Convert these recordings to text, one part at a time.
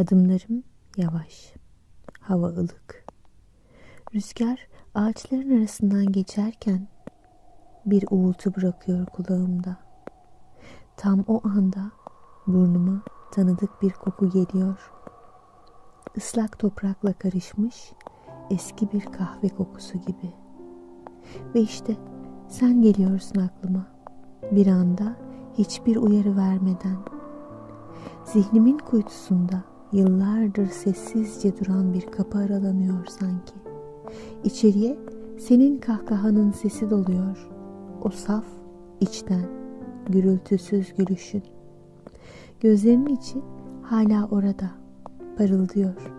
Adımlarım yavaş. Hava ılık. Rüzgar ağaçların arasından geçerken bir uğultu bırakıyor kulağımda. Tam o anda burnuma tanıdık bir koku geliyor. Islak toprakla karışmış eski bir kahve kokusu gibi. Ve işte sen geliyorsun aklıma. Bir anda hiçbir uyarı vermeden. Zihnimin kuytusunda yıllardır sessizce duran bir kapı aralanıyor sanki. İçeriye senin kahkahanın sesi doluyor. O saf, içten, gürültüsüz gülüşün. Gözlerinin içi hala orada, parıldıyor.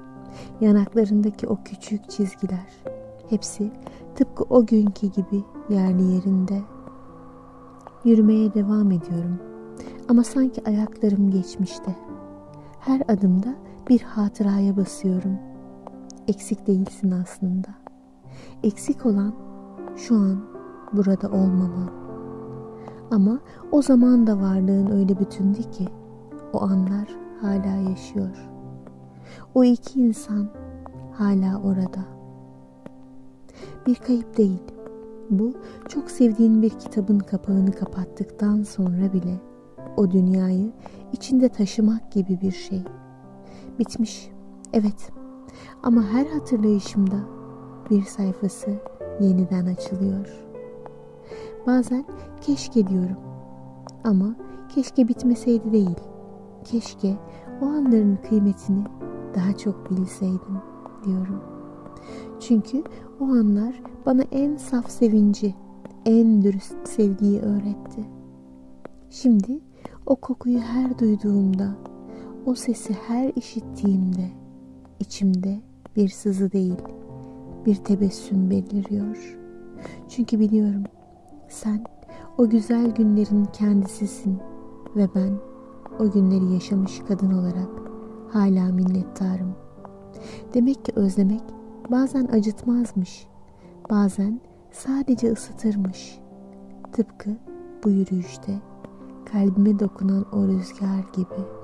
Yanaklarındaki o küçük çizgiler, hepsi tıpkı o günkü gibi yerli yerinde. Yürümeye devam ediyorum ama sanki ayaklarım geçmişte. Her adımda bir hatıraya basıyorum. Eksik değilsin aslında. Eksik olan şu an burada olmaman. Ama o zaman da varlığın öyle bütündü ki o anlar hala yaşıyor. O iki insan hala orada. Bir kayıp değil. Bu çok sevdiğin bir kitabın kapağını kapattıktan sonra bile o dünyayı içinde taşımak gibi bir şey. Bitmiş. Evet. Ama her hatırlayışımda bir sayfası yeniden açılıyor. Bazen keşke diyorum. Ama keşke bitmeseydi değil. Keşke o anların kıymetini daha çok bilseydim diyorum. Çünkü o anlar bana en saf sevinci, en dürüst sevgiyi öğretti. Şimdi o kokuyu her duyduğumda, o sesi her işittiğimde içimde bir sızı değil, bir tebessüm beliriyor. Çünkü biliyorum sen o güzel günlerin kendisisin ve ben o günleri yaşamış kadın olarak hala minnettarım. Demek ki özlemek bazen acıtmazmış, bazen sadece ısıtırmış. Tıpkı bu yürüyüşte kalbime dokunan o rüzgar gibi.''